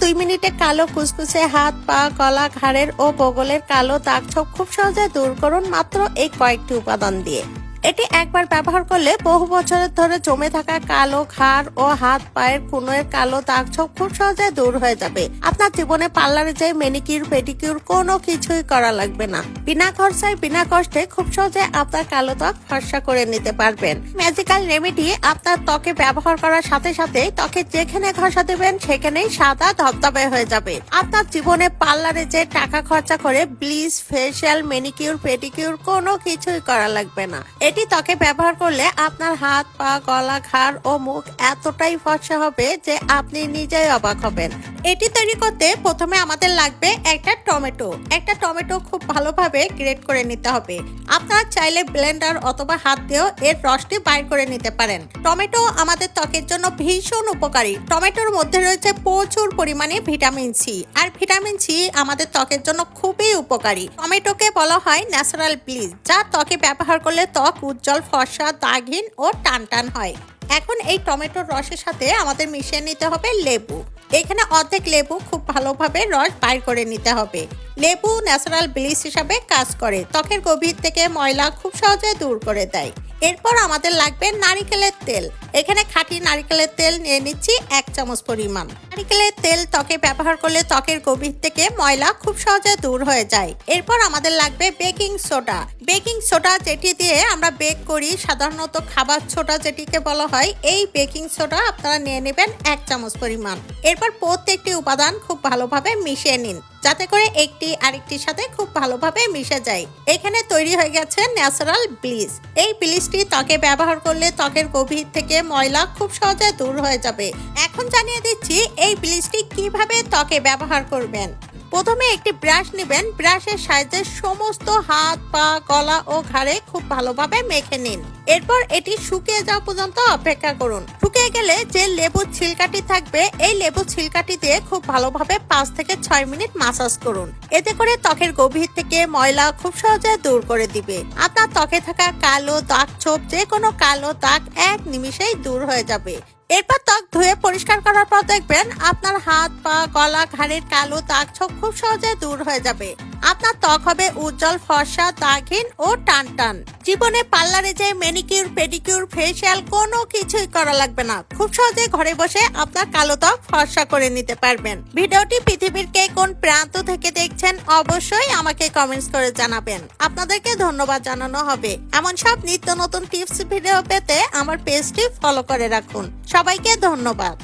দুই মিনিটে কালো কুচকুচে হাত, পা কলা ঘাড়ের ও বগলের কালো দাগ ছোপ খুব সহজে দূর করুন মাত্র এই কয়েকটি উপাদান দিয়ে। এটি একবার ব্যবহার করলে বহু বছরের ধরে জমে থাকা কালো ঘাড় ও হাত পায়ের কুনোয়ের কালো দাগ ছোপ খুব সহজে দূর হয়ে যাবে। আপনার জীবনে পার্লারে যে মেনিকিউর পেডিকিউর কোনো কিছুই করা লাগবে না। বিনা খরচায়, বিনা কষ্টে খুব সহজে আপনার কালো ত্বক ফর্সা করে নিতে পারবেন। ম্যাজিক্যাল রেমেডি আপনার ত্বকে ব্যবহার করার সাথে সাথে ত্বকে যেখানে ঘষা দেবেন, সেখানেই সাদা ধবধবে হয়ে যাবে। আপনার জীবনে পার্লারে যে টাকা খরচা করে ব্লিচ ফেসিয়াল মেনিকিউর পেডিকিউর কোনো কিছুই করা লাগবে না। এটি ত্বকে ব্যবহার করলে আপনার হাত, পা, গলা, ঘাড় ও মুখ এতটাই ফর্সা হবে যে আপনি নিজেই অবাক হবেন। এটি তৈরি করতে প্রথমে আমাদের লাগবে একটা টমেটো। একটা টমেটো খুব ভালোভাবে গ্রেট করে নিতে হবে। আপনারা চাইলে ব্লেন্ডার অথবা হাত দিয়েও এর রসটি বাইর করে নিতে পারেন। টমেটো আমাদের ত্বকের জন্য ভীষণ উপকারী। টমেটোর মধ্যে রয়েছে প্রচুর পরিমাণে ভিটামিন সি আর ভিটামিন সি আমাদের ত্বকের জন্য খুবই উপকারী। টমেটোকে বলা হয় ন্যাচারাল ব্লিচ, যা ত্বকে ব্যবহার করলে ত্বক উজ্জ্বল, ফর্সা, দাগহীন ও টান টান হয়। এখন এই টমেটোর রসের সাথে আমাদের মিশিয়ে নিতে হবে লেবু। এখানে অর্ধেক লেবু খুব ভালোভাবে রস বাইর করে নিতে হবে। লেবু ন্যাচারাল ব্লিচ হিসাবে কাজ করে। ত্বকের গভীর থেকে ময়লা খুব সহজে দূর করে দেয়। এরপর আমাদের লাগবে নারিকেলের তেল। এখানে খাঁটি নারিকেলের তেল নিয়ে নিচ্ছি এক চামচ পরিমাণ। নারিকেলের তেল ত্বকে ব্যবহার করলে ত্বকের গভীর থেকে ময়লা খুব সহজে দূর হয়ে যায়। এরপর আমাদের লাগবে বেকিং সোডা। বেকিং সোডা যেটি দিয়ে আমরা বেক করি, সাধারণত খাবার সোডা যেটিকে বলা হয়, এই বেকিং সোডা আপনারা নিয়ে নেবেন এক চামচ পরিমাণ। এরপর প্রত্যেকটি উপাদান খুব ভালোভাবে মিশিয়ে নিন, যাতে করে একটি আরেকটির সাথে খুব ভালোভাবে মিশে যায়। এখানে তৈরি হয়ে গেছে ন্যাচারাল ব্লিচ। এই ব্লিচটি ত্বকে ব্যবহার করলে ত্বকের গভীর থেকে ময়লা খুব সহজে দূর হয়ে যাবে। এখন জানিয়ে দিচ্ছি এই ব্লিচটি কীভাবে ত্বকে ব্যবহার করবেন? প্রথমে একটি ব্রাশ নেবেন। ব্রাশের সাহায্যে সমস্ত হাত, পা, গলা ও ঘাড়ে খুব ভালোভাবে মেখে নিন। এরপর এটি শুকিয়ে যাওয়া পর্যন্ত অপেক্ষা করুন। শুকিয়ে গেলে যে লেবুর ছিলকাটি থাকবে, এই লেবুর ছিলকাটি দিয়ে খুব ভালোভাবে পাঁচ থেকে ছয় মিনিট মাসাজ করুন। এতে করে ত্বকের গভীর থেকে ময়লা খুব সহজে দূর করে দিবে। আপনার ত্বকে থাকা কালো দাগ ছোপ, যে কোনো কালো দাগ এক নিমিষেই দূর হয়ে যাবে। এরপর ত্বক ধুয়ে পরিষ্কার করার পর দেখবেন আপনার হাত, পা, গলা, ঘাড়ের কালো দাগ ছোপ খুব সহজে দূর হয়ে যাবে। আপনার ত্বক হবে উজ্জ্বল ফর্সা, দাগহীন ও টান টান জীবনে পার্লারে যে মেনিকিউর পেডিকিউর ফেসিয়াল কোনো কিছুই করা লাগবে না। খুব সহজে ঘরে বসে আপনার কালো ত্বক ফর্সা করে নিতে পারবেন। ভিডিওটি পৃথিবীর কে কোন প্রান্ত থেকে দেখছেন অবশ্যই আমাকে কমেন্টস করে জানাবেন। আপনাদেরকে ধন্যবাদ জানানো হবে। এমন সব নিত্য নতুন টিপস ভিডিও পেতে আমার পেজটি ফলো করে রাখুন। সবাইকে ধন্যবাদ।